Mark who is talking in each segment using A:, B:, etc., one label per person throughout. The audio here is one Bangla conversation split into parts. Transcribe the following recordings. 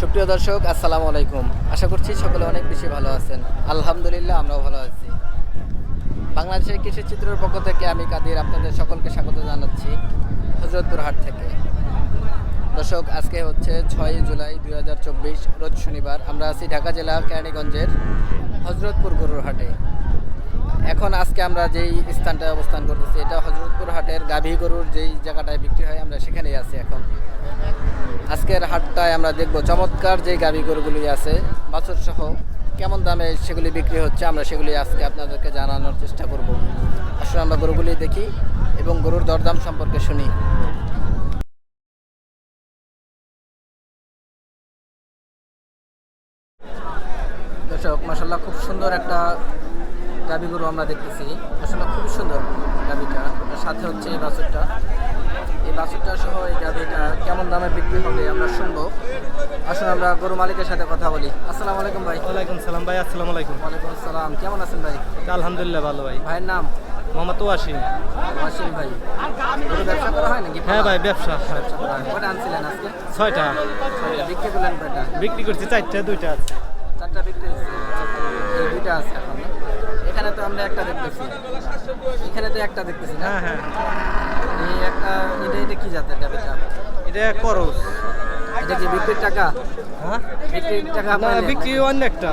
A: সুপ্রিয় দর্শক, আসসালামু আলাইকুম। আশা করছি সকলে অনেক বেশি ভালো আছেন। আলহামদুলিল্লাহ, আমরাও ভালো আছি। বাংলাদেশের কৃষি চিত্রের পক্ষ থেকে আমি কাদির আপনাদের সকলকে স্বাগত জানাচ্ছি হজরতপুর হাট থেকে। দর্শক, আজকে হচ্ছে ছয় জুলাই দুই হাজার চব্বিশ, রোজ শনিবার। আমরা আছি ঢাকা জেলা কেরানীগঞ্জের হজরতপুর গরুর হাটে। এখন আজকে আমরা যেই স্থানটায় অবস্থান করতেছি, এটা হজরতপুর হাটের গাভী গরুর যেই জায়গাটায় বিক্রি হয়, আমরা সেখানেই আছি এখন। আজকের হাটটায় আমরা দেখব চমৎকার যে গাভী গরুগুলি আছে, বাছুর সহ, কেমন দামে সেগুলি বিক্রি হচ্ছে, আমরা সেগুলি আজকে আপনাদেরকে জানানোর চেষ্টা করব। আসলে আমরা গরুগুলি দেখি এবং গরুর দরদাম সম্পর্কে শুনি। দর্শক মাসাল্লাহ খুব সুন্দর একটা গাভী গরু আমরা দেখতেছি। আসলে খুবই সুন্দর গাভীটা সাথে হচ্ছে এই বাছুরটা। এই বাছুরটা সহ এই গাভীটা কেমন দামে বিক্রি হবে আমরা শুনব। আসলে আমরা গরু মালিকের সাথে কথা বলি। আসসালামু আলাইকুম ভাই।
B: ওয়ালাইকুম সালাম ভাই আসসালামু আলাইকুম।
A: ওয়ালাইকুম আসসালাম। কেমন আছেন ভাই?
B: আলহামদুলিল্লাহ ভালো ভাই।
A: ভাইয়ের নাম?
B: মোহাম্মদ ওয়াসিম।
A: ওয়াসিম ভাই। গরু ব্যবসা করা হয় নাকি?
B: হ্যাঁ ভাই ব্যবসা।
A: ব্যবসা করা হয়। কটা আনছিলেন আজকে?
B: ছয়টা।
A: বিক্রি করলেন কয়টা?
B: বিক্রি করছি চারটা দুইটা আছে।
A: চারটা বিক্রি এই দুইটা আছে এখন? এখানে তো আমরা একটা দেখতেছি। এখানে তো একটা দেখতেছি
B: হ্যাঁ হ্যাঁ।
A: এই একটা এটা এটা কি জাতের গাভীটা
B: এটা করস।
A: এটা কি বিক্রির টাকা?
B: হ্যাঁ?
A: বিক্রির টাকা
B: না বিক্রি
A: নাকি?
B: অনেকটা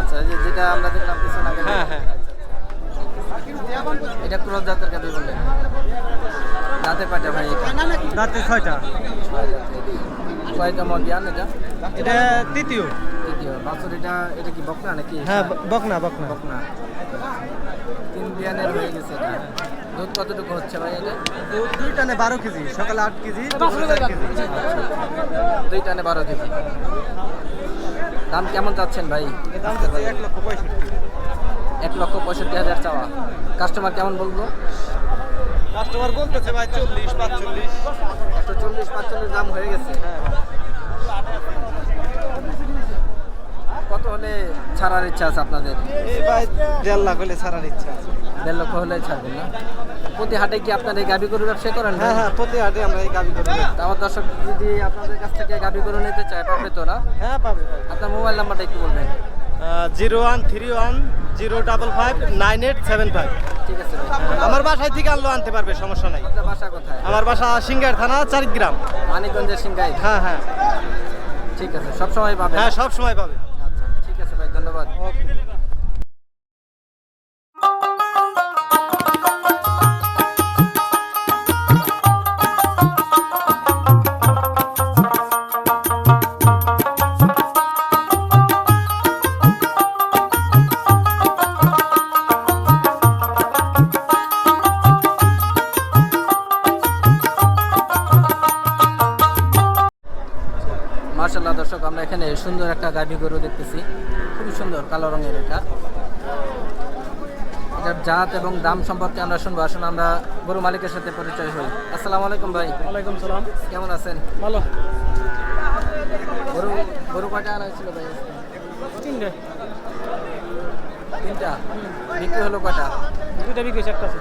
A: আচ্ছা যে যেটা আমরা দেখলাম আগে
B: হ্যাঁ, হ্যাঁ।
A: এটা ক্রস জাতের গাভী বললেন দাঁতে পাটা ভাই এটা?
B: রাতে ছয়টা।
A: ছয় জাতের। কয়টা এটা?
B: এটা তৃতীয়।
A: বাছুর এটা এটা কি বকনা নাকি?
B: হ্যাঁ বকনা বকনা।
A: বকনা। তিন বিয়ানের হয়ে গেছে এটা। দুধ কতটুকু হচ্ছে ভাই এটা?
B: দু- দুই টানে বারো কেজি সকালে আট কেজি
A: দুই টানে বারো কেজি। দাম কেমন চাচ্ছেন ভাই?
B: এক লক্ষ পঁয়ষট্টি।
A: এক লক্ষ পঁয়ষট্টি হাজার চাওয়া। কাস্টমার কেমন বলব?
B: কাস্টমার বলতেছে ভাই চল্লিশ পাঁচচল্লিশ।
A: চল্লিশ পাঁচচল্লিশ দাম হয়ে গেছে।
B: হ্যাঁ।
A: কত হলে ছাড়ার ইচ্ছা আছে আপনাদের?
B: ভাই দেড় লাখ হলে ছাড়ার ইচ্ছা আছে।
A: দেড় লক্ষ হলে ছাড়বেন না? প্রতি হাটে কি আপনার এই গাভি গরু ব্যবসা করেন
B: হ্যাঁ হ্যাঁ প্রতি হাটে আমরা এই গাবি করি।
A: তা আমার দর্শক যদি আপনাদের কাছ থেকে গাভি গরু নিতে চায় পাবে তো না?
B: হ্যাঁ পাবে পাবে।
A: আপনার মোবাইল নাম্বারটা একটু বলবেন।
B: Zero one three one zero double five nine eight seven five.
A: ঠিক আছে
B: আমার বাসায় থেকে আনলো আনতে পারবে সমস্যা নাই।
A: আপনার বাসা কোথায়?
B: আমার বাসা সিঙ্গার থানা চারিগ্রাম।
A: মানিকগঞ্জের সিংগাই
B: হ্যাঁ হ্যাঁ।
A: ঠিক আছে সব সময় পাবেন।
B: হ্যাঁ সব সময় পাবে
A: আচ্ছা ঠিক আছে ভাই ধন্যবাদ। সুন্দর একটা গাভী গরু দেখতেছি। খুবই সুন্দর কালো রঙের এটা। এটার জাত এবং দাম সম্পর্কে আমরা শুনব। আসুন আমরা গরু মালিকের সাথে পরিচয় হই। আসসালামু আলাইকুম ভাই।
B: ওয়ালাইকুম সালাম।
A: কেমন আছেন?
B: ভালো।
A: গরু গরু কয়টা আনা হয়েছিল ভাই?
B: তিনটে।
A: তিনটা? বিক্রি হলো কয়টা?
B: দুইটা বিক্রি একটা আছে।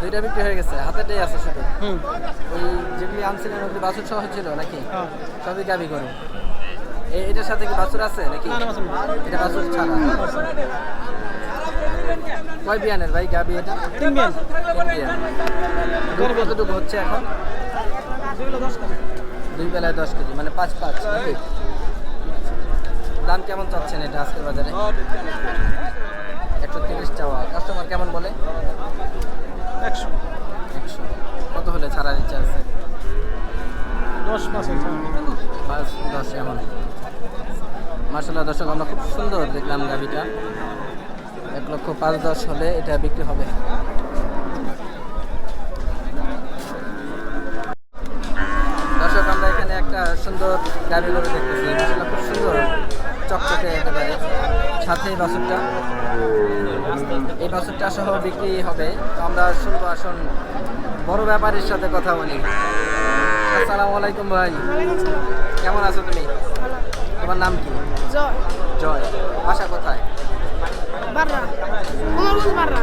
A: দুইটা বিক্রি হয়ে গেছে হাতেটাই আছে শুধু?
B: হুম।
A: ওই যেগুলি আনছিলেন ওগুলি বাছুর সহ ছিল নাকি?
B: হ্যাঁ।
A: সবই গাভী গরু? এটার সাথে কি বাছুর আছে নাকি? এটা বাছুর ছাড়া। কয় বিয়ানের ভাই গাভী এটা?
B: তিন বিয়ান।
A: কতটুকু হচ্ছে এখন? দুই বেলায় দশ কেজি মানে পাঁচ পাঁচ দাম কেমন চাচ্ছেন এটা আজকের বাজারে? একশো তিরিশ চাওয়া। কাস্টমার কেমন বলে?
B: একশো।
A: একশো। কত হলে ছাড়ার ইচ্ছা আছে
B: দশ পাঁচ
A: পাঁচ দশ এমন। মার্শাল্লাহ দর্শক, আমরা খুব সুন্দর দেখলাম গাভিটা এক লক্ষ পাঁচ দশ হলে এটা বিক্রি হবে। দর্শক, আমরা এখানে একটা সুন্দর গাভি গরু দেখতেছি। মার্শাল্লাহ খুব সুন্দর, চকচকে একেবারে সাথে এই বাছুরটা এই বাছুরটা সহ বিক্রি হবে। আমরা শুনব আসুন বড় ব্যাপারীর সাথে কথা বলি। আসসালামু আলাইকুম ভাই। কেমন আছো তুমি? তোমার নাম কি? জয়। জয়। বাসা কোথায়?
C: বাররা। কুমারগঞ্জ বাররা।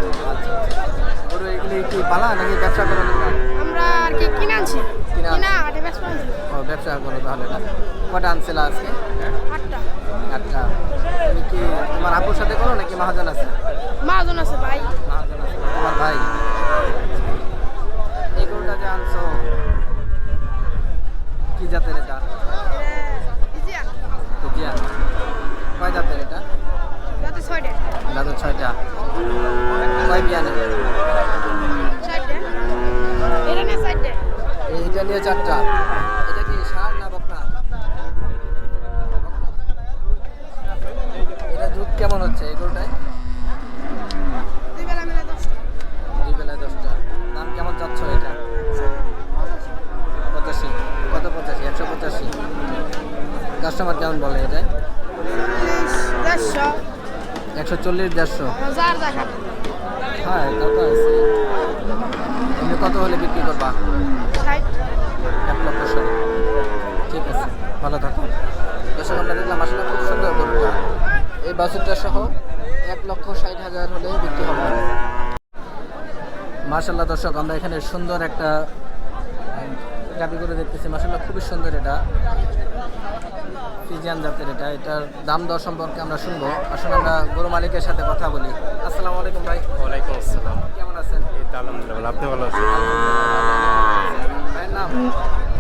A: গরু এগুলি কি পালা নাকি ব্যবসা করা
C: আমরা আর কি কিনে আনছি।
A: কিনা
C: হাটে ব্যস্ত
A: ও ব্যবসা করো তাহলে না? কটা আনছিল আজকে?
C: আটটা।
A: আটটা। তুমি কি তোমার আপুর সাথে করো নাকি মহাজন আছে?
C: মাহাজন আছে ভাই।
A: মহাজন আছে। তোমার ভাই? এই গরুটা যে আনছো কি জাতের এটা? কয় জাতের এটা?
C: রাতে ছয়টা
A: দাদু ছয়টা কয় বিয়ানে
C: চারটে এটা নিয়ে চারটে
A: এইটা নিয়ে চারটা এটা কি সার না বকনা এটা দুধ কেমন হচ্ছে এই গরুটায়
C: দুই বেলা মিলে দশটা
A: দুই বেলায় দশটা দাম কেমন চাচ্ছ এটা পঁচাশি কত পঁচাশি একশো পঁচাশি কাস্টমার কেমন বলে এটা? একশো চল্লিশ দেড়শো। হ্যাঁ তা তো আছে। তুমি কত হলে বিক্রি করবা? এক লক্ষ ষাট। ঠিক আছে ভালো থাকো। দর্শক আমরা দেখলাম আসলে খুব সুন্দর গরুটা। এই বাছুরটা সহ এক লক্ষ ষাট হাজার হলে বিক্রি হবে। মার্শাল্লাহ দর্শক আমরা এখানে সুন্দর একটা গাবি করে দেখতেছি। মার্শাল্লাহ খুবই সুন্দর এটা। ফিজিয়ান জাতের এটা এটার দাম দর সম্পর্কে আমরা শুনব। আসলে আমরা গরু মালিকের সাথে কথা বলি। আসসালামু আলাইকুম ভাই।
B: ওয়ালাইকুম আসসালাম।
A: কেমন আছেন?
B: এই তো আলহামদুলিল্লাহ আপনি ভালো আছেন?
A: ভাইয়ের নাম?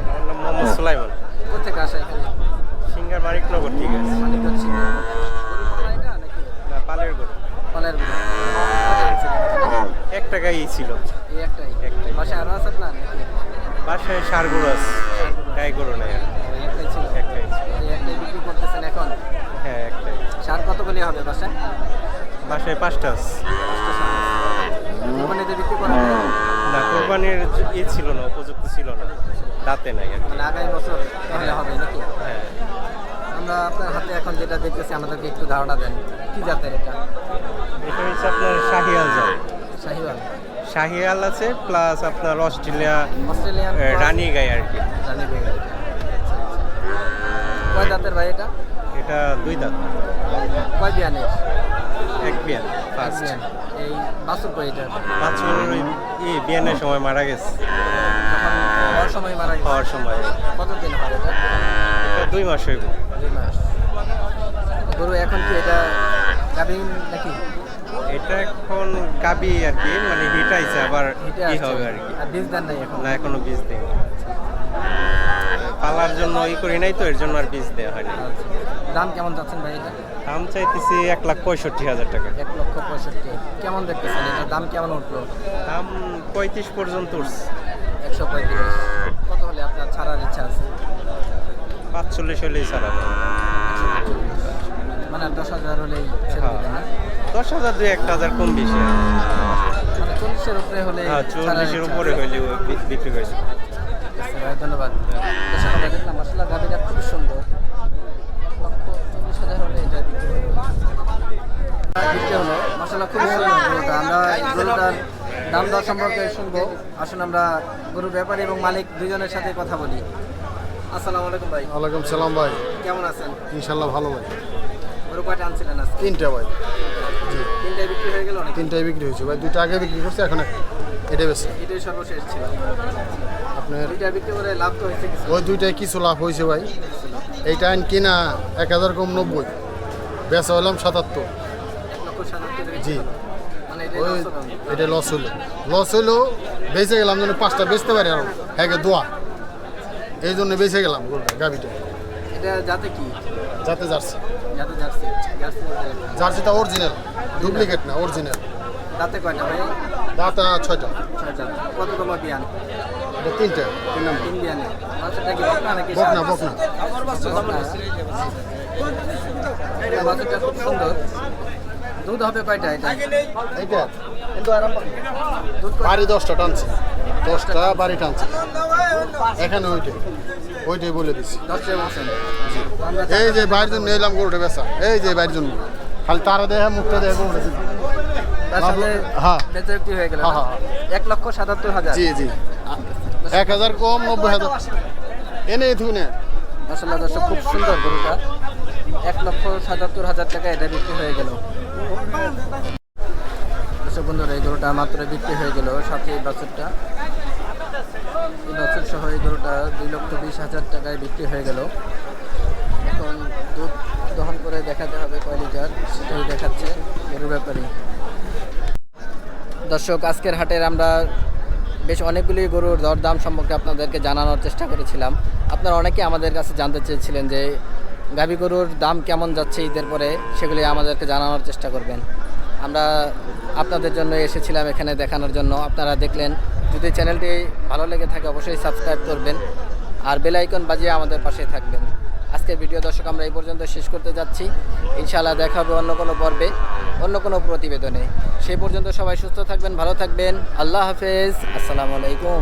B: আমার নাম মোহাম্মদ সুলাইমান।
A: কোথেকে আসে এখানে?
B: সিঙ্গার মানিকনগর ঠিক আছে
A: মালিক হচ্ছে গরু এটা নাকি?
B: না পালের গরু।
A: ফলের গরু।
B: এক টাকাই ছিল।
A: এই একটাই।
B: একটাই।
A: বাসায় আরও আছে নাকি?
B: বাসায় সার গরু আছে। গাই গরু নেই
A: বিক্রি করতেছেন এখন?
B: হ্যাঁ একটাই।
A: সার কতগুলি হবে বাসায়?
B: বাসায় পাঁচটা
A: কোম্পানিতে বিক্রি করা
B: না কোরবানির ই ছিল না উপযুক্ত ছিল না। দাঁতে নাই আর
A: মানে আগামী বছর তাহলে হবে নাকি?
B: হ্যাঁ।
A: আমরা আপনার হাতে এখন যেটা দেখতেছি আমাদেরকে একটু ধারণা দেন। কি জাতের এটা?
B: এটা হচ্ছে আপনার শাহিয়াল জাত।
A: শাহিওয়াল
B: শাহিয়াল আছে প্লাস আপনার অস্ট্রেলিয়া
A: অস্ট্রেলিয়ান
B: রানী গাই আর কি।
A: রানী বেঙ্গল কয় দাঁতের ভাই এটা?
B: এটা দুই দাঁত।
A: কয় বিয়ানের?
B: এক বিয়ান ফার্স্ট
A: এই বাসুর কয় এটা?
B: পাঁচ বছর ওই ই বিয়ানের সময় মারা গেছে।
A: যখন হওয়ার সময় মারা গেছে?
B: হওয়ার সময়।
A: কতদিন হয় এটা?
B: এটা দুই মাস হইব।
A: দুই মাস। গরু এখন কি এটা গাভিন নাকি?
B: এটা এখন কাবি আর কি মানে হিট আইছে আবার কি হবে আর কি।
A: বীজ দেন নাই এখন?
B: না এখনও বীজ দেয় পালার জন্য ই করি নাই তো এর জন্য আর বীজ দেওয়া হয়নি
A: আচ্ছা। দাম কেমন যাচ্ছেন ভাই এটা?
B: দাম চাইতেছি এক লাখ পঁয়ষট্টি হাজার টাকা।
A: এক লক্ষ পঁয়ষট্টি। কেমন দেখতেছেন এটা? দাম কেমন উঠল?
B: দাম পঁয়ত্রিশ পর্যন্ত উঠছে।
A: একশো পঁয়ত্রিশ। কত হলে আপনার ছাড়ার ইচ্ছা আছে?
B: পাঁচচল্লিশ হলেই ছাড়া।
A: মানে দশ হাজার হলেই ছেড়ে
B: হ্যাঁ।
A: না?
B: দশ হাজার দুই একটা হাজার কম বেশি।
A: মানে চল্লিশের উপরে হলে
B: হ্যাঁ চল্লিশের উপরে। হইলে বিক্রি হয়েছে।
A: ভাই, ধন্যবাদ। দেখলাম আসলে গাড়িটা খুবই সুন্দর। লক্ষ চল্লিশ হাজার হলে এটা বিক্রি হবে। বিক্রি হলো। মশলা খুবই সুন্দর গরুটা। আমরা গরুটার দাম দর সম্পর্কে শুনব। আসুন আমরা গরু ব্যাপারী এবং মালিক দুজনের সাথে কথা বলি। আসসালামু আলাইকুম ভাই।
D: ওয়ালাইকুম সালাম ভাই।
A: কেমন আছেন?
D: ইনশাল্লাহ ভালো ভাই।
A: গরু কয়টা আনছিলেন আজকে?
D: তিনটা ভাই। জি।
A: তিনটায় বিক্রি হয়ে গেল
D: তিনটাই বিক্রি হয়েছে ভাই। দুইটা আগে বিক্রি করছে এখন এক- এটা বেশি
A: এটাই সর্বশেষ ছিল।
D: আপনার ওই দুইটায় কিছু লাভ হয়েছে ভাই। এইটা আইন কিনা এক হাজার কম নব্বই। বেচা হলাম সাতাত্তর। জি।
A: মানে এটা
D: ওই
A: হলো।
D: এটা লস হলো। লস হইল বেঁচে গেলাম যেন পাঁচটা বেচতে পারি আরও। হ্যাঁ দোয়া। এই জন্য বেঁচে গেলাম গাভিটা।
A: এটা যাতে কি?
D: যাতে জার্সি জার্সিটা অরিজিনাল ডুপ্লিকেট না অরিজিনাল
A: দাঁতে কয়টা ভাই?
D: দাঁতা ছয়টা।
A: ছয়টা। কততম বিয়ান
D: এটা তিনটা তিন নম্বর।
A: বকনা
D: বকনা।
A: বাচ্চাটা খুব সুন্দর দুধ হবে কয়টা এটা
D: বাড়ি দশটা টানছে। দশটা বাড়ি টানছে। এখানে ওইটাই ওইটাই বলে দিছি।
A: আমরা
D: এই যে বাইরের জন্য এলাম গরুটা বেচা। এই যে বাইরের জন্য। খালি তারা দেখে মুখটা দেখে গরুটা হ্যাঁ।
A: হয়ে গেল
D: হ্যাঁ, হ্যাঁ,
A: এক লক্ষ সাতাত্তর হাজার।
D: জি জি। এক হাজার কম, নব্বই হাজার। এনে তুই নে
A: আসলে দর্শক, খুব সুন্দর গরুটা। এক লক্ষ সাতাত্তর হাজার টাকা এটা বিক্রি হয়ে গেল। দর্শক বন্ধুরা, এই গরুটা মাত্র বিক্রি হয়ে গেল, সাথে এই বাছুরটা। এই বাছুর সহ এই গরুটা দুই লক্ষ বিশ হাজার টাকায় বিক্রি হয়ে গেল। এখন দুধ দহন করে দেখাতে হবে কয় লিটার, সেটাই দেখাচ্ছে গরুর ব্যাপারে। দর্শক, আজকের হাটের আমরা বেশ অনেকগুলি গরুর দরদাম সম্পর্কে আপনাদেরকে জানানোর চেষ্টা করেছিলাম। আপনারা অনেকে আমাদের কাছে জানতে চেয়েছিলেন যে, গাভী গরুর দাম কেমন যাচ্ছে ঈদের পরে, সেগুলি আমাদেরকে জানানোর চেষ্টা করবেন। আমরা আপনাদের জন্য এসেছিলাম এখানে দেখানোর জন্য। আপনারা দেখলেন, যদি চ্যানেলটি ভালো লেগে থাকে অবশ্যই সাবস্ক্রাইব করবেন, আর বেল আইকন বাজিয়ে আমাদের পাশে থাকবেন। আজকের ভিডিও দর্শক, আমরা এই পর্যন্ত শেষ করতে যাচ্ছি। ইনশাআল্লাহ দেখা হবে অন্য কোনো পর্বে, অন্য কোনো প্রতিবেদনে। সেই পর্যন্ত সবাই সুস্থ থাকবেন, ভালো থাকবেন। আল্লাহ হাফেজ। আসসালামু আলাইকুম।